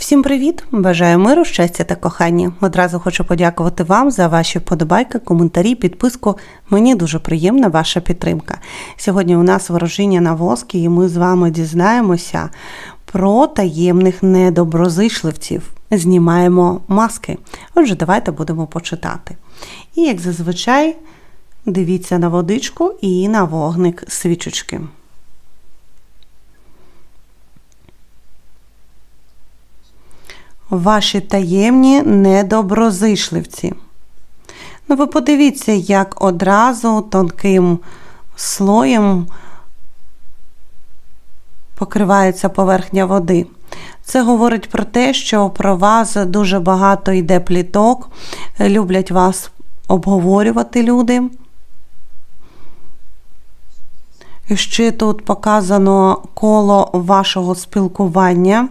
Всім привіт! Бажаю миру, щастя та кохання. Одразу хочу подякувати вам за ваші вподобайки, коментарі, підписку. Мені дуже приємна ваша підтримка. Сьогодні у нас ворожіння на воскі, і ми з вами дізнаємося про таємних недоброзичливців. Знімаємо маски. Отже, давайте будемо почитати. І, як зазвичай, дивіться на водичку і на вогник свічечки. Ваші таємні недоброзичливці. Ну, ви подивіться, як одразу тонким слоєм покривається поверхня води. Це говорить про те, що про вас дуже багато йде пліток, люблять вас обговорювати люди. І Ще тут показано коло вашого спілкування.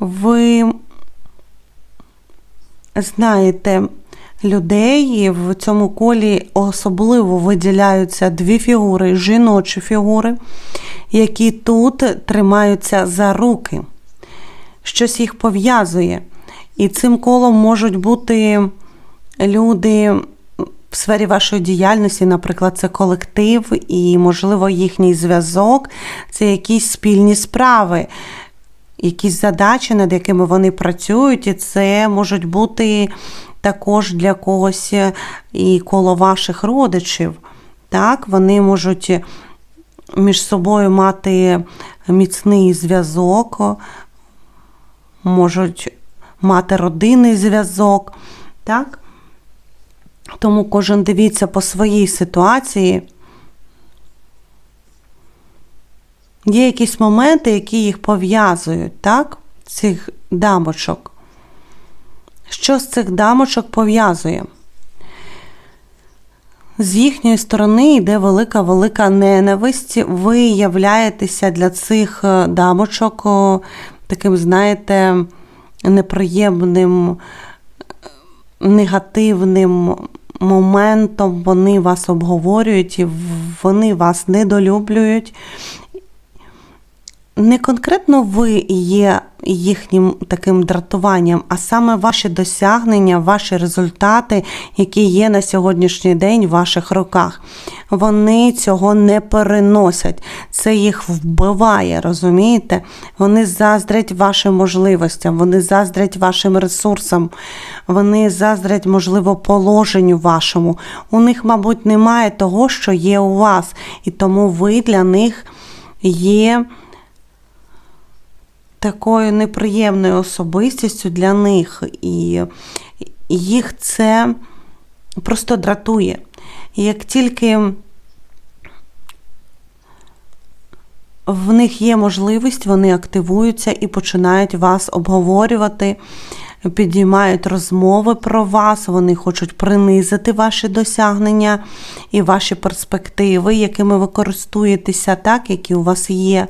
Ви знаєте людей, в цьому колі особливо виділяються дві фігури, жіночі фігури, які тут тримаються за руки. Щось їх пов'язує. І цим колом можуть бути люди в сфері вашої діяльності, наприклад, це колектив, і, можливо, їхній зв'язок це якісь спільні справи якісь задачі, над якими вони працюють, і це можуть бути також для когось і коло ваших родичів. Так, Вони можуть між собою мати міцний зв'язок, можуть мати родинний зв'язок. Так? Тому кожен дивіться по своїй ситуації. Є якісь моменти, які їх пов'язують, так? Цих дамочок. Що з цих дамочок пов'язує? З їхньої сторони йде велика-велика ненависть. Ви являєтеся для цих е, дамочок таким, знаєте, неприємним, е, негативним моментом. Вони вас обговорюють і вони вас недолюблюють не конкретно ви є їхнім таким дратуванням, а саме ваші досягнення, ваші результати, які є на сьогоднішній день в ваших руках. Вони цього не переносять. Це їх вбиває, розумієте? Вони заздрять вашим можливостям, вони заздрять вашим ресурсам, вони заздрять, можливо, положенню вашому. У них, мабуть, немає того, що є у вас, і тому ви для них є такою неприємною особистістю для них, і їх це просто дратує. І як тільки в них є можливість, вони активуються і починають вас обговорювати, підіймають розмови про вас, вони хочуть принизити ваші досягнення і ваші перспективи, якими ви користуєтеся, так, які у вас є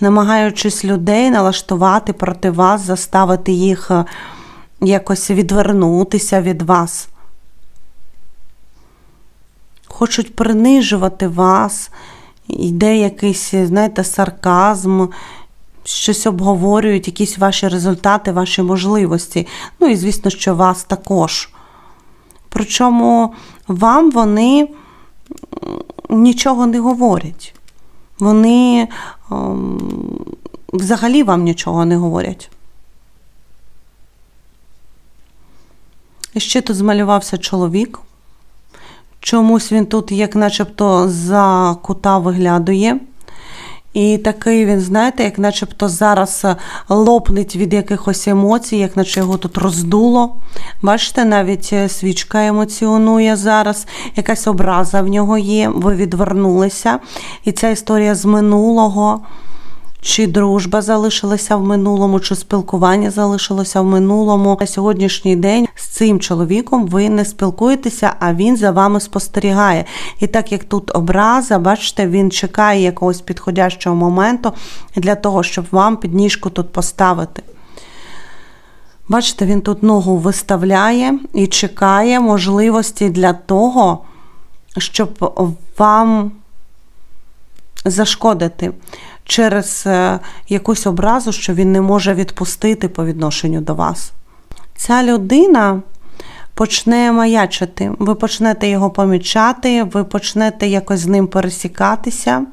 намагаючись людей налаштувати проти вас, заставити їх е, якось відвернутися від вас. Хочуть принижувати вас, йде якийсь, знаєте, сарказм, щось обговорюють, якісь ваші результати, ваші можливості. Ну і, звісно, що вас також. Причому вам вони нічого не говорять. Вони ем, взагалі вам нічого не говорять. І ще тут змалювався чоловік. Чомусь він тут, як начебто, за кута виглядує. І такий він, знаєте, як начебто зараз лопнить лопнеть від якихось емоцій, як наче його тут роздуло. Бачите, навіть е, свічка емоціонує зараз, якась образа в нього є, ви відвернулися. І ця історія з минулого. Чи дружба залишилася в минулому, чи спілкування залишилося в минулому. На сьогоднішній день з цим чоловіком ви не спілкуєтеся, а він за вами спостерігає. І так як тут образа, бачите, він чекає якогось підходящого моменту для того, щоб вам підніжку тут поставити. Бачите, він тут ногу виставляє і чекає можливості для того, щоб вам зашкодити через е, якусь образу, що він не може відпустити по відношенню до вас. Ця людина почне маячити, ви почнете його помічати, ви почнете якось з ним пересікатися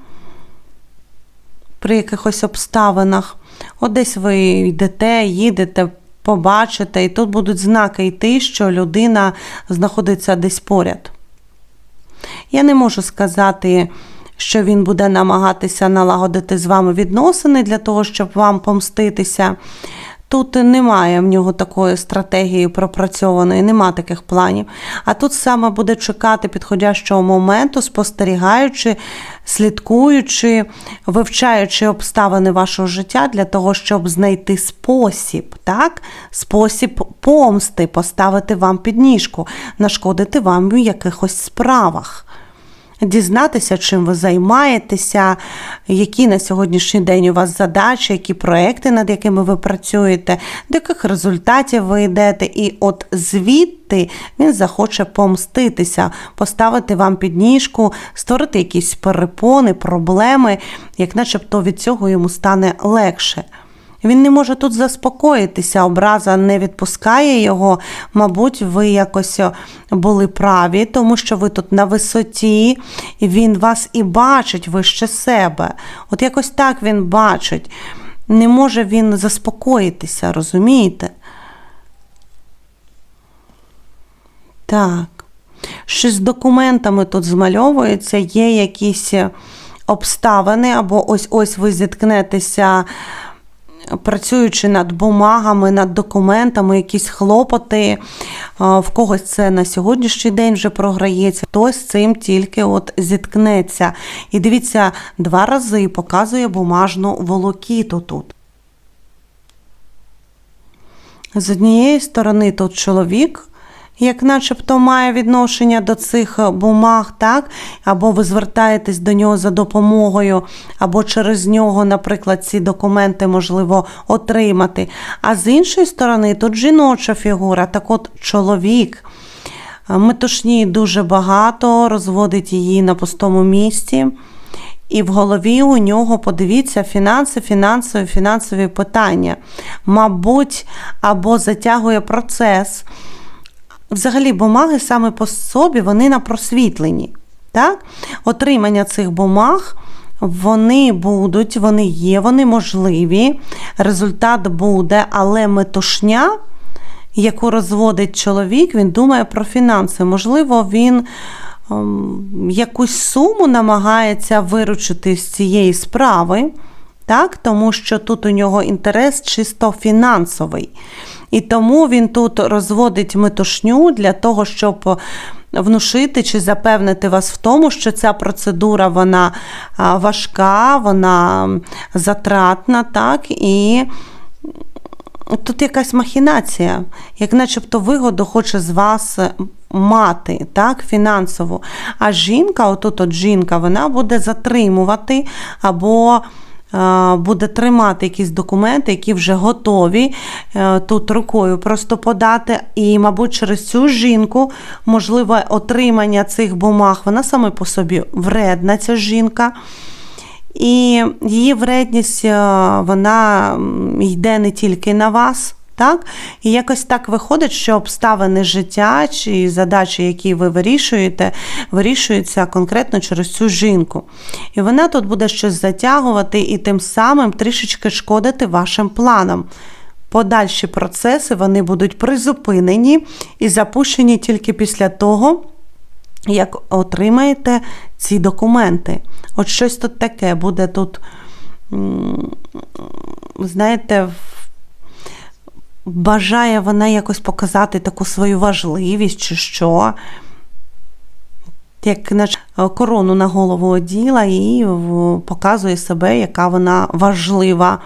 при якихось обставинах. От десь ви йдете, їдете, побачите, і тут будуть знаки йти, що людина знаходиться десь поряд. Я не можу сказати, що він буде намагатися налагодити з вами відносини для того, щоб вам помститися. Тут немає в нього такої стратегії пропрацьованої, нема таких планів. А тут саме буде чекати підходящого моменту, спостерігаючи, слідкуючи, вивчаючи обставини вашого життя для того, щоб знайти спосіб, так? спосіб помсти, поставити вам підніжку, нашкодити вам у якихось справах дізнатися, чим ви займаєтеся, які на сьогоднішній день у вас задачі, які проекти, над якими ви працюєте, до яких результатів ви йдете. І от звідти він захоче помститися, поставити вам підніжку, створити якісь перепони, проблеми, як начебто від цього йому стане легше. Він не може тут заспокоїтися, образа не відпускає його. Мабуть, ви якось були праві, тому що ви тут на висоті, і він вас і бачить вище себе. От якось так він бачить. Не може він заспокоїтися, розумієте? Так. Щось з документами тут змальовується, є якісь обставини, або ось ось ви зіткнетеся працюючи над бумагами, над документами, якісь хлопоти. В когось це на сьогоднішній день вже програється, хтось з цим тільки от зіткнеться. І дивіться, два рази показує бумажну волокіту тут. З однієї сторони тут чоловік як начебто має відношення до цих бумаг, так? Або ви звертаєтесь до нього за допомогою, або через нього, наприклад, ці документи можливо отримати. А з іншої сторони, тут жіноча фігура, так от чоловік. Метушні дуже багато, розводить її на пустому місці. І в голові у нього, подивіться, фінанси, фінансові, фінансові питання. Мабуть, або затягує процес. Взагалі, бумаги саме по собі вони на просвітленні. Так? Отримання цих бумаг. Вони будуть, вони є, вони можливі, результат буде, але метушня, яку розводить чоловік, він думає про фінанси. Можливо, він ем, якусь суму намагається виручити з цієї справи, так? тому що тут у нього інтерес чисто фінансовий. І тому він тут розводить метушню для того, щоб внушити чи запевнити вас в тому, що ця процедура вона важка, вона затратна, так, і тут якась махінація, як начебто вигоду хоче з вас. Мати, так, фінансову. А жінка, отут от жінка, вона буде затримувати або буде тримати якісь документи, які вже готові е, тут рукою просто подати. І, мабуть, через цю жінку можливе отримання цих бумаг, вона саме по собі вредна, ця жінка. І її вредність е, вона йде не тільки на вас. Так? І якось так виходить, що обставини життя чи задачі, які ви вирішуєте, вирішуються конкретно через цю жінку. І вона тут буде щось затягувати і тим самим трішечки шкодити вашим планам. Подальші процеси вони будуть призупинені і запущені тільки після того, як отримаєте ці документи. От щось тут таке буде тут, знаєте, бажає вона якось показати таку свою важливість, чи що. Як наче корону на голову оділа і показує себе, яка вона важлива.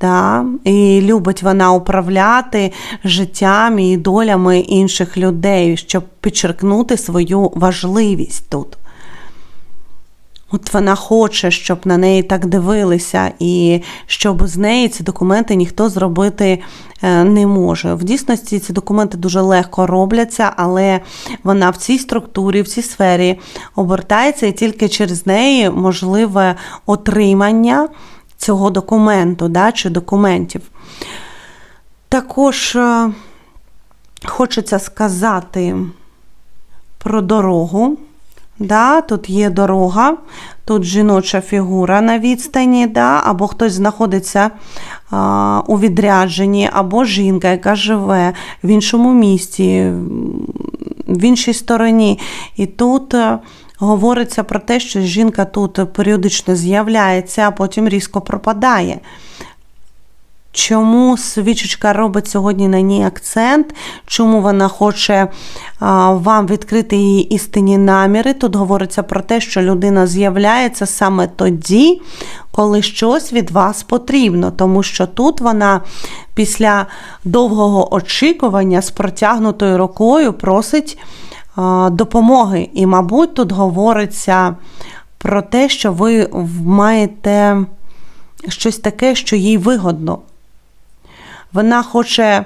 Да? І любить вона управляти життям і долями інших людей, щоб підчеркнути свою важливість тут. От вона хоче, щоб на неї так дивилися, і щоб з неї ці документи ніхто зробити е, не може. В дійсності ці документи дуже легко робляться, але вона в цій структурі, в цій сфері обертається, і тільки через неї можливе отримання цього документу да, чи документів. Також е, хочеться сказати про дорогу. Да, тут є дорога, тут жіноча фігура на відстані, да, або хтось знаходиться а, у відрядженні, або жінка, яка живе в іншому місті, в іншій стороні. І тут е, говориться про те, що жінка тут періодично з'являється, а потім різко пропадає. Чому свічечка робить сьогодні на ній акцент? Чому вона хоче вам відкрити її істинні наміри? Тут говориться про те, що людина з'являється саме тоді, коли щось від вас потрібно, тому що тут вона після довгого очікування з протягнутою рукою просить допомоги. І, мабуть, тут говориться про те, що ви маєте щось таке, що їй вигодно. Вона хоче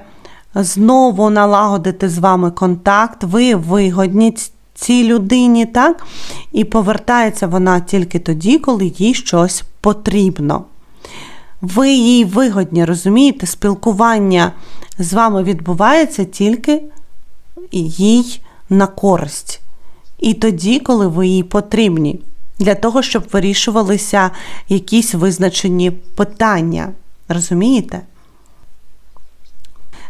знову налагодити з вами контакт, ви вигодні цій людині, так? І повертається вона тільки тоді, коли їй щось потрібно. Ви їй вигодні, розумієте, спілкування з вами відбувається тільки їй на користь. І тоді, коли ви їй потрібні, для того, щоб вирішувалися якісь визначені питання. Розумієте?